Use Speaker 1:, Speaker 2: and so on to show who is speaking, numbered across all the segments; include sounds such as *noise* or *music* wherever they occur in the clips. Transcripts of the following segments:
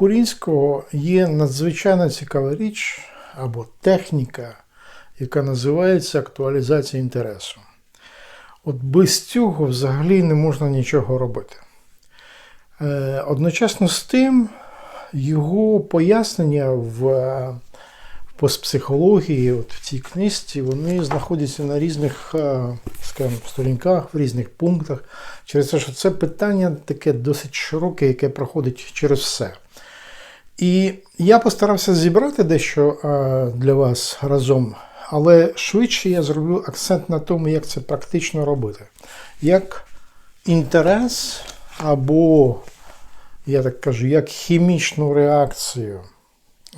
Speaker 1: Друзі, українського є надзвичайно цікава річ або техніка, яка називається актуалізація інтересу. От без цього взагалі не можна нічого робити. Е, Одночасно з тим, його пояснення в постпсихології, от в цій книжці, вони знаходяться на різних е, скажімо, сторінках, в різних пунктах. Через те, що це питання таке досить широке, яке проходить через все. І я постарався зібрати дещо е, для вас разом, але швидше я зроблю акцент на тому, як це практично робити. Як інтерес або, я так кажу, як хімічну реакцію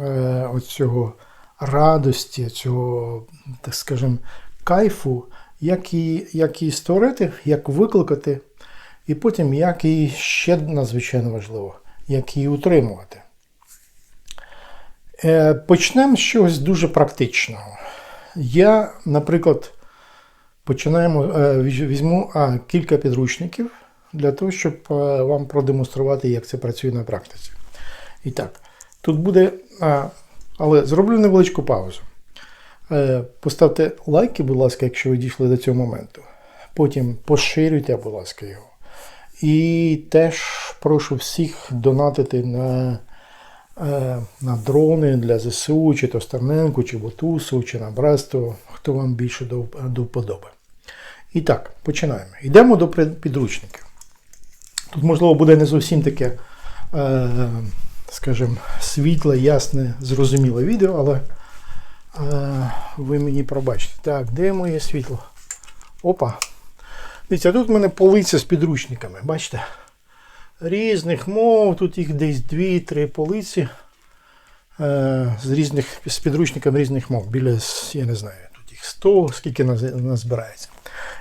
Speaker 1: е, оцього радості, цього, так скажемо, кайфу, як її, як її створити, як викликати, і потім як її ще надзвичайно важливо, як її утримувати. Е, Почнемо з чогось дуже практичного. Я, наприклад, починаємо, е, візьму кілька підручників для того, щоб е, вам продемонструвати, як це працює на практиці. І так, тут буде, але зроблю невеличку паузу. Поставте лайки, будь ласка, якщо ви дійшли до цього моменту. Потім поширюйте, будь ласка, його. І теж прошу всіх донатити на, на дрони для ЗСУ, чи то Стерненку, чи Ботусу, чи на Братство, хто вам більше до, до вподоби. І так, починаємо. Йдемо до підручників. Тут, можливо, буде не зовсім таке, е, скажімо, світле, ясне, зрозуміле відео, але е, ви мені пробачите. Так, де моє світло? Опа. Дивіться, тут в мене полиця з підручниками, бачите? Різних мов, тут їх десь дві-три полиці е, з різних з підручниками різних мов. Біля, я не знаю, тут їх 100, скільки нас.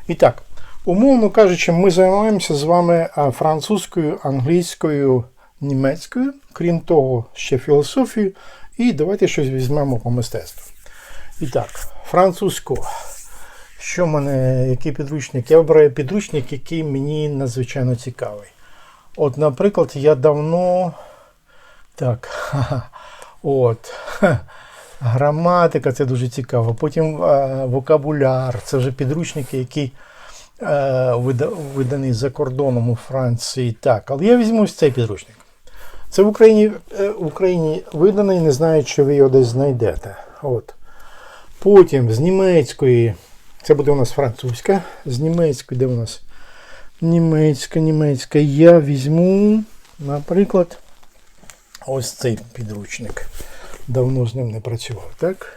Speaker 1: І так, умовно кажучи, ми займаємося з вами французькою, англійською, німецькою, крім того, ще філософією. І давайте щось візьмемо по мистецтву. І так, французьку. Що мене, який підручник? Я обираю підручник, який мені надзвичайно цікавий. От, наприклад, я давно. Так. *laughs* От. *laughs* Граматика це дуже цікаво. Потім е, вокабуляр. Це вже підручники, які е, видані за кордоном у Франції. Так, але я візьму ось цей підручник. Це в Україні, е, в Україні виданий, не знаю, чи ви його десь знайдете. От. Потім з німецької, це буде у нас французька, з німецької, де у нас німецька, німецька. Я візьму, наприклад, ось цей підручник. Давно з ним не працював. Так?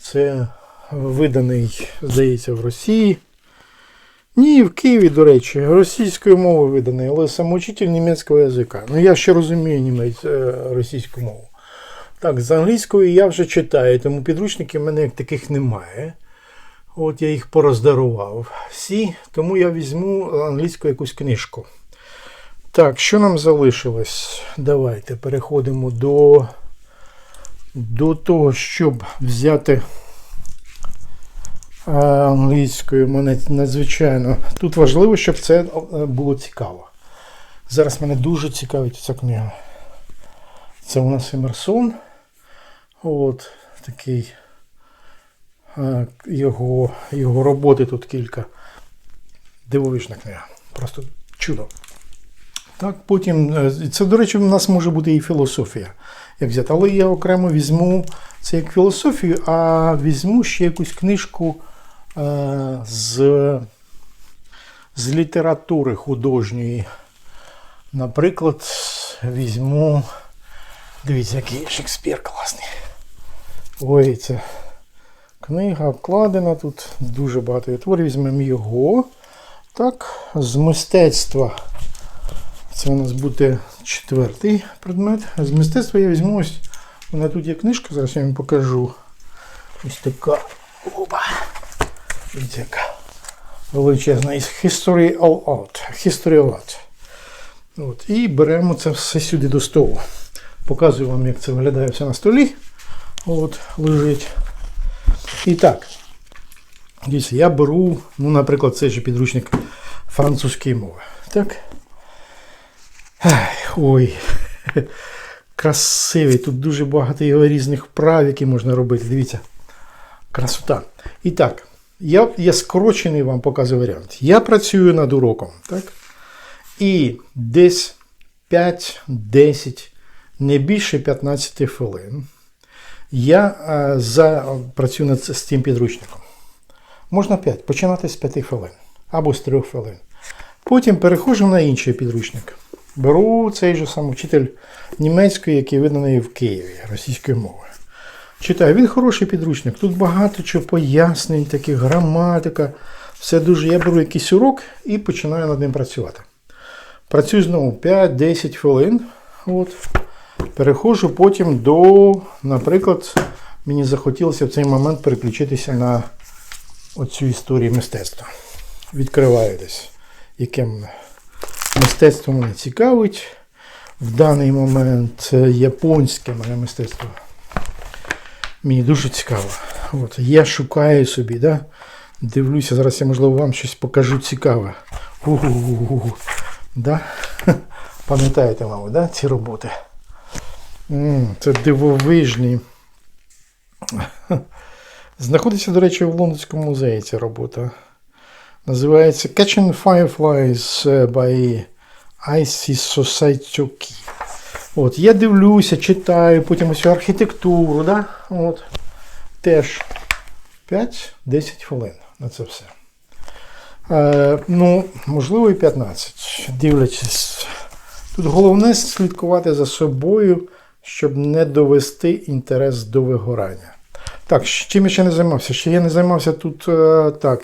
Speaker 1: Це виданий, здається, в Росії. Ні, в Києві, до речі, російською мовою виданий, але самоучитель німецького язика. Ну, я ще розумію німець, е, російську мову. Так, з англійською я вже читаю, тому підручників в мене як таких немає. От я їх пороздарував всі, тому я візьму англійську якусь книжку. Так, що нам залишилось? Давайте переходимо до, до того, щоб взяти е, англійською. Мене надзвичайно. Тут важливо, щоб це е, було цікаво. Зараз мене дуже цікавить ця книга. Це у нас Емерсон. От такий його, його роботи тут кілька. Дивовижна книга. Просто чудо. Так, потім, е, це, до речі, в нас може бути і філософія, як взяти. Але я окремо візьму це як філософію, а візьму ще якусь книжку е, з, з літератури художньої. Наприклад, візьму. Дивіться, який Шекспір класний. Ой, це книга обкладена тут. Дуже багато є творів. Візьмемо його. Так, з мистецтва. Це у нас буде четвертий предмет. З мистецтва я візьму ось. У мене тут є книжка, зараз я вам покажу. Ось така. Опа. Дивіться, яка величезна. Із History of Art. History of Art. От. І беремо це все сюди до столу. Показую вам, як це виглядає все на столі. От, лежить. І так. Дивіться, я беру, ну, наприклад, цей же підручник французької мови. Так. Ой. *laughs* Красивий. Тут дуже багато його різних вправ, які можна робити. Дивіться. Красота. І так, я, я скорочений вам показую варіант. Я працюю над уроком. Так? І десь 5-10, не більше 15 хвилин я е, за, працюю над з цим підручником. Можна 5, починати з 5 хвилин або з 3 хвилин. Потім переходжу на інший підручник. Беру цей же самий вчитель німецької, який виданий в Києві російської мови. Читаю, він хороший підручник. Тут багато чого пояснень, таких граматика. Все дуже. Я беру якийсь урок і починаю над ним працювати. Працюю знову 5-10 хвилин. От. Переходжу потім до, наприклад, мені захотілося в цей момент переключитися на оцю історію мистецтва. Відкриваю десь, яке мистецтво мене цікавить. В даний момент японське мене мистецтво. Мені дуже цікаво. От, я шукаю собі, да? дивлюся, зараз я, можливо, вам щось покажу цікаве. Да? *laughs* Пам'ятаєте, мабуть, да? ці роботи? Це дивовижні. Знаходиться, до речі, в Лондонському музеї ця робота. Називається Catching Fireflies е, by Icy Society. От, я дивлюся, читаю, потім ось архітектуру, да? От. Теж 5-10 хвилин на це все. Е, ну, можливо, і 15. Дивлячись. Тут головне слідкувати за собою, щоб не довести інтерес до вигорання. Так, чим я ще не займався? Ще я не займався тут е, так,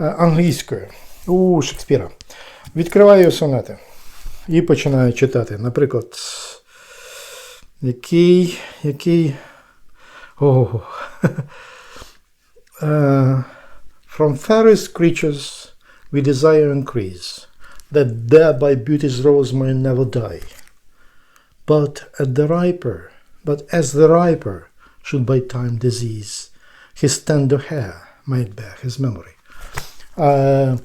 Speaker 1: е, англійською у Шекспіра. Відкриваю сонети і починаю читати. Наприклад, який. який. Ого. Е, From fairest creatures we desire increase, that thereby beauty's rose may never die. But at the riper, but as the riper should by time disease, his tender hair might bear his memory. Е,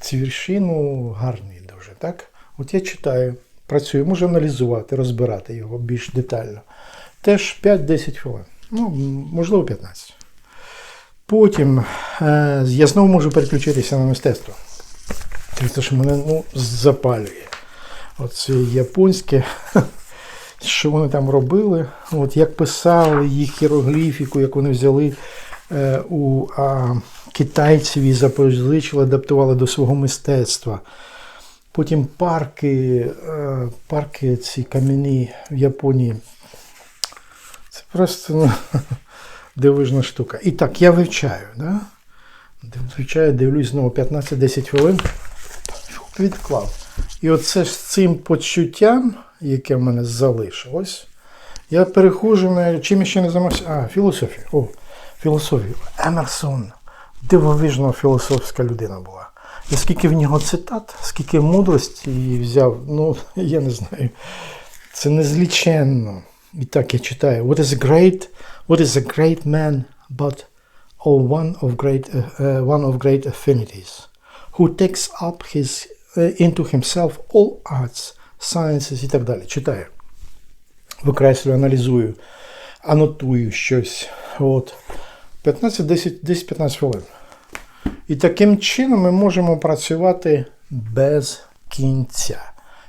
Speaker 1: ці вірші, ну, гарні дуже, так? От я читаю, працюю, можу аналізувати, розбирати його більш детально. Теж 5-10 хвилин. Ну, можливо, 15. Потім е, я знову можу переключитися на мистецтво. Це що мене ну, запалює. Оце японське, *laughs* що вони там робили, от як писали їх іерогліфіку, як вони взяли е, у а, китайців і запозичили, адаптували до свого мистецтва. Потім парки, е, парки ці кам'яні в Японії. Це просто ну, *laughs* дивижна штука. І так, я вивчаю. Да? Вивчаю, дивлюсь знову 15-10 хвилин. Відклав. І оце з цим почуттям, яке в мене залишилось, я переходжу на чим ще не займався. А, філософію. О, філософію. Емерсон. Дивовижна філософська людина була. І скільки в нього цитат, скільки мудрості її взяв, ну, я не знаю. Це незліченно. І так я читаю. What is a great, what is a great man, but one of great, uh, one of great affinities, who takes up his, into himself all arts, sciences і так далі. Читаю. Викреслюю, аналізую, анотую щось. От. 15, 10, 10-15 хвилин. І таким чином ми можемо працювати без кінця,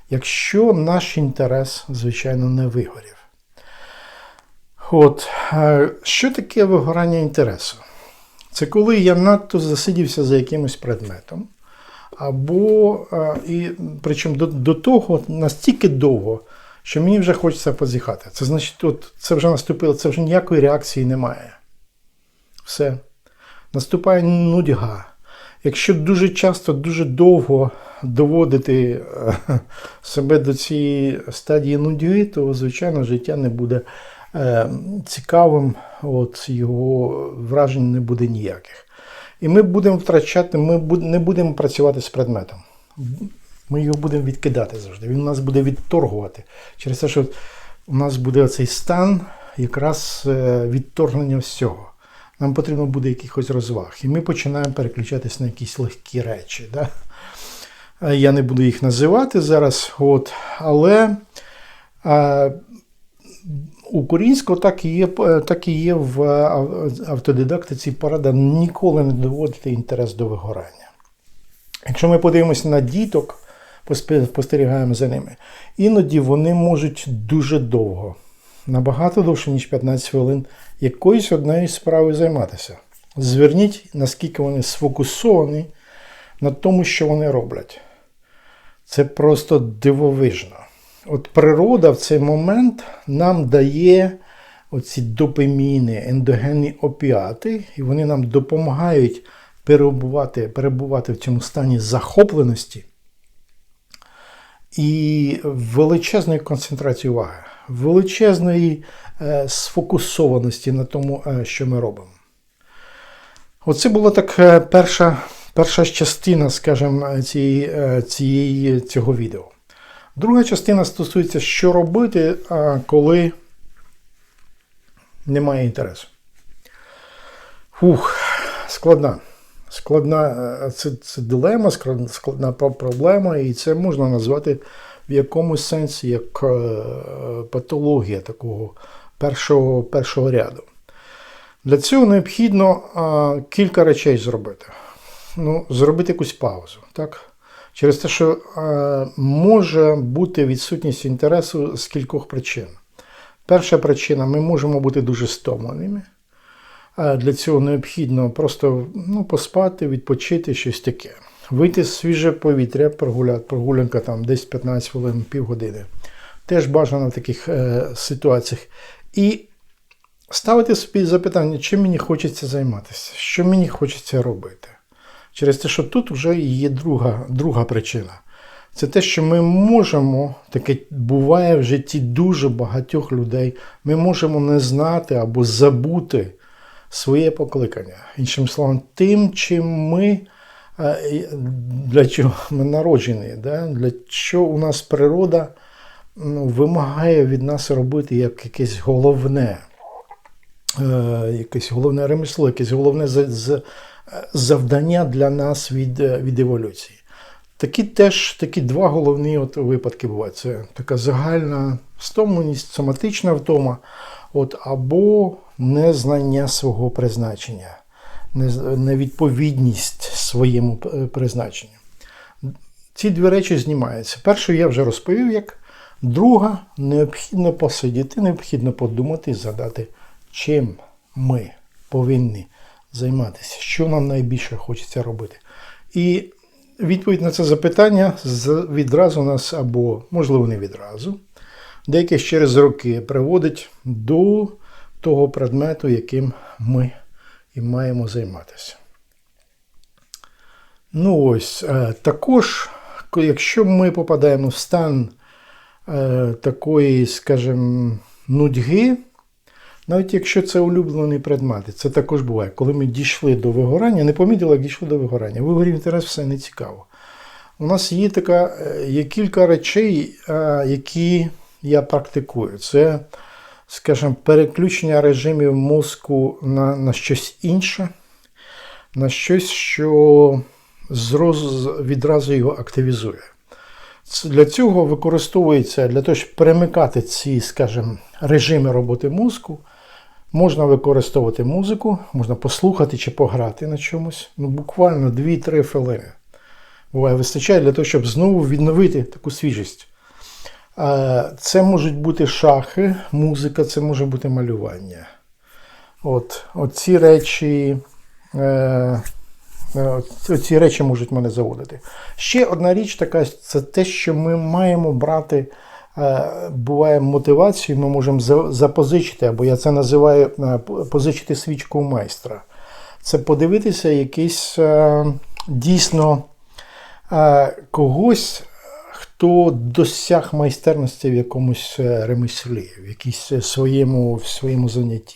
Speaker 1: якщо наш інтерес, звичайно, не вигорів. От, е, що таке вигорання інтересу? Це коли я надто засидівся за якимось предметом, або е, і, причому до, до того настільки довго, що мені вже хочеться позіхати. Це значить, от це вже наступило, це вже ніякої реакції немає. Все. Наступає нудьга. Якщо дуже часто, дуже довго доводити е, себе до цієї стадії нудьги, то, звичайно, життя не буде е, цікавим, от, його вражень не буде ніяких. І ми будемо втрачати, ми не будемо працювати з предметом. Ми його будемо відкидати завжди. Він нас буде відторгувати. Через те, що у нас буде цей стан якраз е, відторгнення всього. Нам потрібно буде якихось розваг. І ми починаємо переключатись на якісь легкі речі. Да? Е, Я не буду їх називати зараз, от, але А, у Корінського так і є, е, так і є в автодидактиці порада ніколи не доводити інтерес до вигорання. Якщо ми подивимося на діток, спостерігаємо за ними, іноді вони можуть дуже довго, набагато довше, ніж 15 хвилин, якоюсь однією справою займатися. Зверніть, наскільки вони сфокусовані на тому, що вони роблять. Це просто дивовижно. От природа в цей момент нам дає оці допаміни, ендогенні опіати, і вони нам допомагають перебувати, перебувати в цьому стані захопленості і величезної концентрації уваги, величезної е, сфокусованості на тому, е, що ми робимо. Оце була так е, перша, перша частина, скажімо, цієї, е, цієї, цього відео. Друга частина стосується, що робити, коли немає інтересу. Фух, складна. Складна е, це, це дилема, складна проблема, і це можна назвати в якомусь сенсі як е, патологія такого першого, першого ряду. Для цього необхідно кілька речей зробити. Ну, зробити якусь паузу. Так? Через те, що е, може бути відсутність інтересу з кількох причин. Перша причина ми можемо бути дуже стомленими. Е, Для цього необхідно просто ну, поспати, відпочити, щось таке. Вийти з свіже повітря, прогуляти, прогулянка там десь 15 хвилин, півгодини. Теж бажано в таких е, ситуаціях. І ставити собі запитання, чим мені хочеться займатися, що мені хочеться робити. Через те, що тут вже є друга, друга причина. Це те, що ми можемо, таке буває в житті дуже багатьох людей, ми можемо не знати або забути своє покликання. Іншим словом, тим, чим ми, е, для чого ми народжені, да? для чого у нас природа ну, вимагає від нас робити як якесь головне е, якесь головне ремесло, якесь головне за- за- завдання для нас від, е, від еволюції. Такі теж такі два головні от випадки бувають. Це така загальна стомленість, соматична втома, от, або незнання свого призначення, невідповідність своєму е, призначенню. Ці дві речі знімаються. Першу я вже розповів, як друга необхідно посидіти, необхідно подумати і згадати, чим ми повинні займатися, що нам найбільше хочеться робити. І відповідь на це запитання відразу нас, або, можливо, не відразу, деяке через роки приводить до того предмету, яким ми і маємо займатися. Ну ось, е, також, якщо ми попадаємо в стан е, такої, скажімо, нудьги, навіть якщо це улюблені предмети, це також буває. Коли ми дійшли до вигорання, не помітили, як дійшли до вигорання. Вигорів інтерес, все не цікаво. У нас є така, е, є кілька речей, е, які я практикую. Це, скажімо, переключення режимів мозку на, на щось інше, на щось, що зроз, відразу його активізує. Для цього використовується, для того, щоб перемикати ці, скажімо, режими роботи мозку, можна використовувати музику, можна послухати чи пограти на чомусь. Ну, буквально 2-3 хвилини. Буває, вистачає для того, щоб знову відновити таку свіжість. Е, Це можуть бути шахи, музика, це може бути малювання. От, от ці речі. Е, Е, Ці речі можуть мене заводити. Ще одна річ така це те, що ми маємо брати, буває мотивацію, ми можемо запозичити, або я це називаю е, позичити свічку у майстра. Це подивитися якийсь е, дійсно е, когось, хто досяг майстерності в якомусь е, ремеслі, в якійсь е, своєму, в своєму занятті.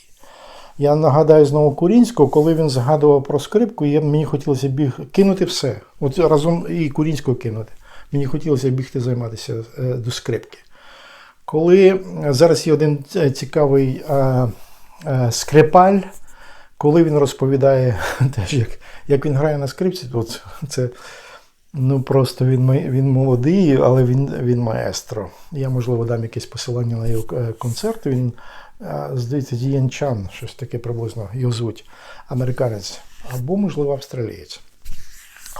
Speaker 1: Я нагадаю знову Курінського, коли він згадував про скрипку, я, мені хотілося біг кинути все. От разом і Курінського кинути. Мені хотілося бігти займатися е, до скрипки. Коли е, зараз є один е, цікавий е, е, скрипаль, коли він розповідає *laughs* теж, як, як він грає на скрипці, от це Ну просто він, він молодий, але він, він маестро. Я, можливо, дам якесь посилання на його концерт. Він, здається, Дієн Чан, щось таке приблизно його звуть, американець, або, можливо, австралієць.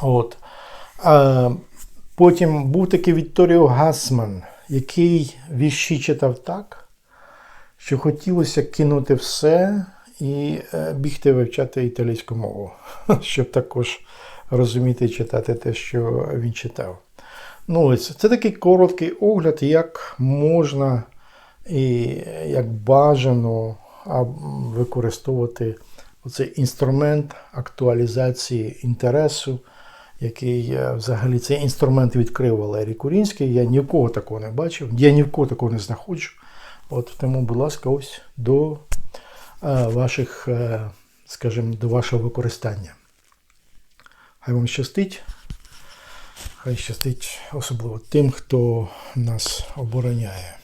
Speaker 1: От. А, потім був такий Вікторіо Гасман, який вірші читав так, що хотілося кинути все і е, бігти вивчати італійську мову, *laughs* щоб також розуміти і читати те, що він читав. Ну, ось це такий короткий огляд, як можна і як бажано використовувати оцей інструмент актуалізації інтересу, який е, взагалі цей інструмент відкрив Валерій Курінський. Я ні в кого такого не бачив, я ні в кого такого не знаходжу. От тому, будь ласка, ось до е, ваших, е, скажімо, до вашого використання. Хай вам щастить. Хай щастить особливо тим, хто нас обороняє.